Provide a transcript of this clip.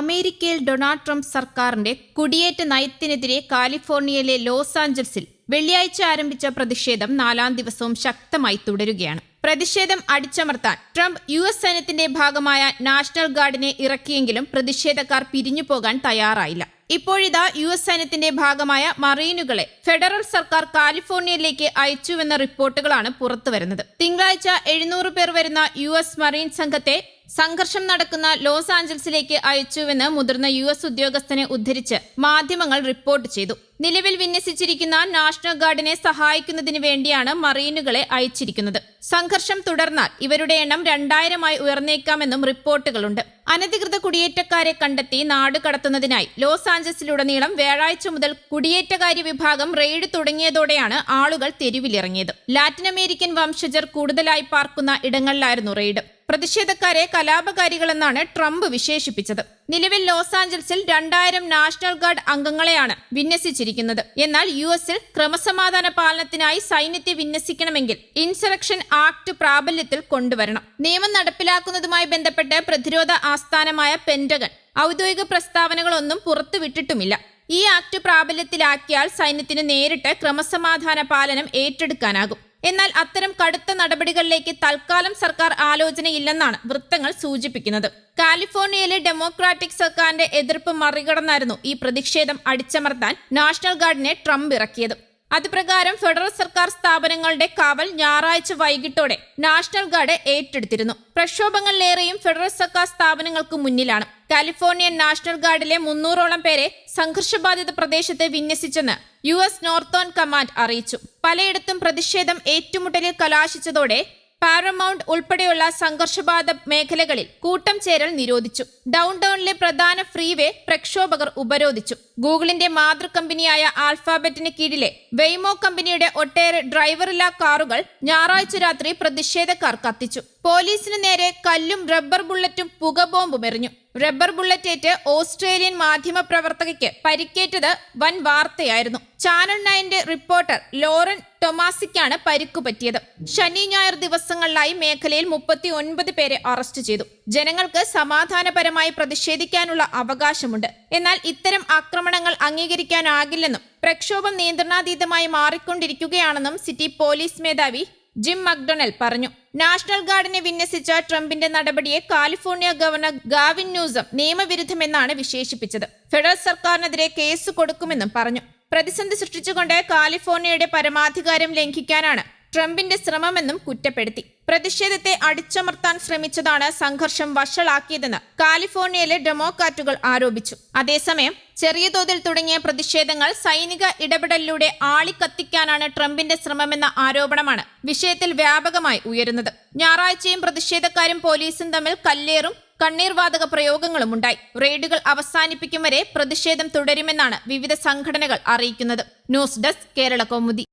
അമേരിക്കയിൽ Donald Trump സർക്കാരിന്റെ കുടിയേറ്റ നയത്തിനെതിരെ കാലിഫോർണിയയിലെ ലോസ് ആഞ്ചൽസിൽ വെള്ളിയാഴ്ച ആരംഭിച്ച പ്രതിഷേധം നാലാം ദിവസവും ശക്തമായി തുടരുകയാണ്. പ്രതിഷേധം അടിച്ചമർത്താൻ ട്രംപ് യു എസ് സൈന്യത്തിന്റെ ഭാഗമായ നാഷണൽ ഗാർഡിനെ ഇറക്കിയെങ്കിലും പ്രതിഷേധക്കാർ പിരിഞ്ഞു പോകാൻ തയ്യാറായില്ല. ഇപ്പോഴിതാ യു എസ് സൈന്യത്തിന്റെ ഭാഗമായ മറീനുകളെ ഫെഡറൽ സർക്കാർ കാലിഫോർണിയയിലേക്ക് അയച്ചുവെന്ന റിപ്പോർട്ടുകളാണ് പുറത്തുവരുന്നത്. തിങ്കളാഴ്ച എഴുന്നൂറ് പേർ വരുന്ന യു എസ് മറീൻ സംഘത്തെ സംഘർഷം നടക്കുന്ന ലോസ് ആഞ്ചൽസിലേക്ക് അയച്ചുവെന്ന് മുതിർന്ന യു എസ് ഉദ്യോഗസ്ഥനെ ഉദ്ധരിച്ച് മാധ്യമങ്ങൾ റിപ്പോർട്ട് ചെയ്തു. നിലവിൽ വിന്യസിച്ചിരിക്കുന്ന നാഷണൽ ഗാർഡിനെ സഹായിക്കുന്നതിന് വേണ്ടിയാണ് മറീനുകളെ അയച്ചിരിക്കുന്നത്. സംഘർഷം തുടർന്നാൽ ഇവരുടെ എണ്ണം രണ്ടായിരമായി ഉയർന്നേക്കാമെന്നും റിപ്പോർട്ടുകളുണ്ട്. അനധികൃത കുടിയേറ്റക്കാരെ കണ്ടെത്തി നാട് കടത്തുന്നതിനായി ലോസ് ആഞ്ചൽസിലുടനീളം വ്യാഴാഴ്ച മുതൽ കുടിയേറ്റകാര്യ വിഭാഗം റെയ്ഡ് തുടങ്ങിയതോടെയാണ് ആളുകൾ തെരുവിലിറങ്ങിയത്. ലാറ്റിൻ അമേരിക്കൻ വംശജർ കൂടുതലായി പാർക്കുന്ന ഇടങ്ങളിലായിരുന്നു റെയ്ഡ്. പ്രതിഷേധക്കാരെ കലാപകാരികളെന്നാണ് ട്രംപ് വിശേഷിപ്പിച്ചത്. നിലവിൽ ലോസ് ആഞ്ചൽസിൽ രണ്ടായിരം നാഷണൽ ഗാർഡ് അംഗങ്ങളെയാണ് വിന്യസിച്ചിരിക്കുന്നത്. എന്നാൽ യു എസിൽ ക്രമസമാധാന പാലനത്തിനായി സൈന്യത്തെ വിന്യസിക്കണമെങ്കിൽ ഇൻസറക്ഷൻ ആക്ട് പ്രാബല്യത്തിൽ കൊണ്ടുവരണം. നിയമം നടപ്പിലാക്കുന്നതുമായി ബന്ധപ്പെട്ട് പ്രതിരോധ ആസ്ഥാനമായ പെന്റഗൺ ഔദ്യോഗിക പ്രസ്താവനകളൊന്നും പുറത്തുവിട്ടിട്ടുമില്ല. ഈ ആക്ട് പ്രാബല്യത്തിലാക്കിയാൽ സൈന്യത്തിന് നേരിട്ട് ക്രമസമാധാന പാലനം ഏറ്റെടുക്കാനാകും. എന്നാൽ അത്തരം കടുത്ത നടപടികളിലേക്ക് തൽക്കാലം സർക്കാർ ആലോചനയില്ലെന്നാണ് വൃത്തങ്ങൾ സൂചിപ്പിക്കുന്നത്. കാലിഫോർണിയയിലെ ഡെമോക്രാറ്റിക് സർക്കാരിന്റെ എതിർപ്പ് മറികടന്നായിരുന്നു ഈ പ്രതിഷേധം അടിച്ചമർത്താൻ നാഷണൽ ഗാർഡിനെ ട്രംപ് ഇറക്കിയത്. അതുപ്രകാരം ഫെഡറൽ സർക്കാർ സ്ഥാപനങ്ങളുടെ കാവൽ ഞായറാഴ്ച വൈകിട്ടോടെ നാഷണൽ ഗാർഡ് ഏറ്റെടുത്തിരുന്നു. പ്രക്ഷോഭങ്ങളിലേറെയും ഫെഡറൽ സർക്കാർ സ്ഥാപനങ്ങൾക്ക് മുന്നിലാണ്. കാലിഫോർണിയൻ നാഷണൽ ഗാർഡിലെ മുന്നൂറോളം പേരെ സംഘർഷബാധിത പ്രദേശത്ത് വിന്യസിച്ചെന്ന് യു എസ് നോർത്തേൺ കമാൻഡ് അറിയിച്ചു. പലയിടത്തും പ്രതിഷേധം ഏറ്റുമുട്ടലിൽ കലാശിച്ചതോടെ പാരമൗണ്ട് ഉൾപ്പെടെയുള്ള സംഘർഷബാധ മേഖലകളിൽ കൂട്ടം ചേരൽ നിരോധിച്ചു. ഡൗൺ ടൗണിലെ പ്രധാന ഫ്രീവേ പ്രക്ഷോഭകർ ഉപരോധിച്ചു. ഗൂഗിളിന്റെ മാതൃകമ്പനിയായ ആൽഫാബറ്റിന് കീഴിലെ വെയ്മോ കമ്പനിയുടെ ഒട്ടേറെ ഡ്രൈവറില്ലാ കാറുകൾ ഞായറാഴ്ച രാത്രി പ്രതിഷേധക്കാർ കത്തിച്ചു. പോലീസിന് നേരെ കല്ലും റബ്ബർ ബുള്ളറ്റും പുകബോംബും എറിഞ്ഞു. റബ്ബർ ബുള്ളറ്റേറ്റ് ഓസ്ട്രേലിയൻ മാധ്യമ പ്രവർത്തകയ്ക്ക് പരിക്കേറ്റത് വൻ വാർത്തയായിരുന്നു. ചാനൽ നയന്റെ റിപ്പോർട്ടർ ലോറൻ ടൊമാസിക്കാണ് പരിക്കു പറ്റിയത്. ശനി ഞായർ ദിവസങ്ങളിലായി മേഖലയിൽ മുപ്പത്തി ഒൻപത് പേരെ അറസ്റ്റ് ചെയ്തു. ജനങ്ങൾക്ക് സമാധാനപരമായി പ്രതിഷേധിക്കാനുള്ള അവകാശമുണ്ട്. എന്നാൽ ഇത്തരം ആക്രമണങ്ങൾ അംഗീകരിക്കാനാകില്ലെന്നും പ്രക്ഷോഭം നിയന്ത്രണാതീതമായി മാറിക്കൊണ്ടിരിക്കുകയാണെന്നും സിറ്റി പോലീസ് മേധാവി ജിം മക്ഡൊണൽ പറഞ്ഞു. നാഷണൽ ഗാർഡിനെ വിന്യസിച്ച ട്രംപിന്റെ നടപടിയെ കാലിഫോർണിയ ഗവർണർ ഗാവിൻ ന്യൂസം നിയമവിരുദ്ധമെന്നാണ് വിശേഷിപ്പിച്ചത്. ഫെഡറൽ സർക്കാരിനെതിരെ കേസ് കൊടുക്കുമെന്നും പറഞ്ഞു. പ്രതിസന്ധി സൃഷ്ടിച്ചുകൊണ്ട് കാലിഫോർണിയയുടെ പരമാധികാരം ലംഘിക്കാനാണ് ട്രംപിന്റെ ശ്രമമെന്നും കുറ്റപ്പെടുത്തി. പ്രതിഷേധത്തെ അടിച്ചമർത്താൻ ശ്രമിച്ചതാണ് സംഘർഷം വഷളാക്കിയതെന്ന് കാലിഫോർണിയയിലെ ഡെമോക്രാറ്റുകൾ ആരോപിച്ചു. അതേസമയം ചെറിയ തോതിൽ തുടങ്ങിയ പ്രതിഷേധങ്ങൾ സൈനിക ഇടപെടലിലൂടെ ആളിക്കത്തിക്കാനാണ് ട്രംപിന്റെ ശ്രമമെന്ന ആരോപണമാണ് വിഷയത്തിൽ വ്യാപകമായി ഉയരുന്നത്. ഞായറാഴ്ചയും പ്രതിഷേധക്കാരും പോലീസും തമ്മിൽ കല്ലേറും കണ്ണീർവാതക പ്രയോഗങ്ങളും ഉണ്ടായി. റെയ്ഡുകൾ അവസാനിപ്പിക്കും വരെ പ്രതിഷേധം തുടരുമെന്നാണ് വിവിധ സംഘടനകൾ അറിയിക്കുന്നത്. News desk Kerala Kaumudi.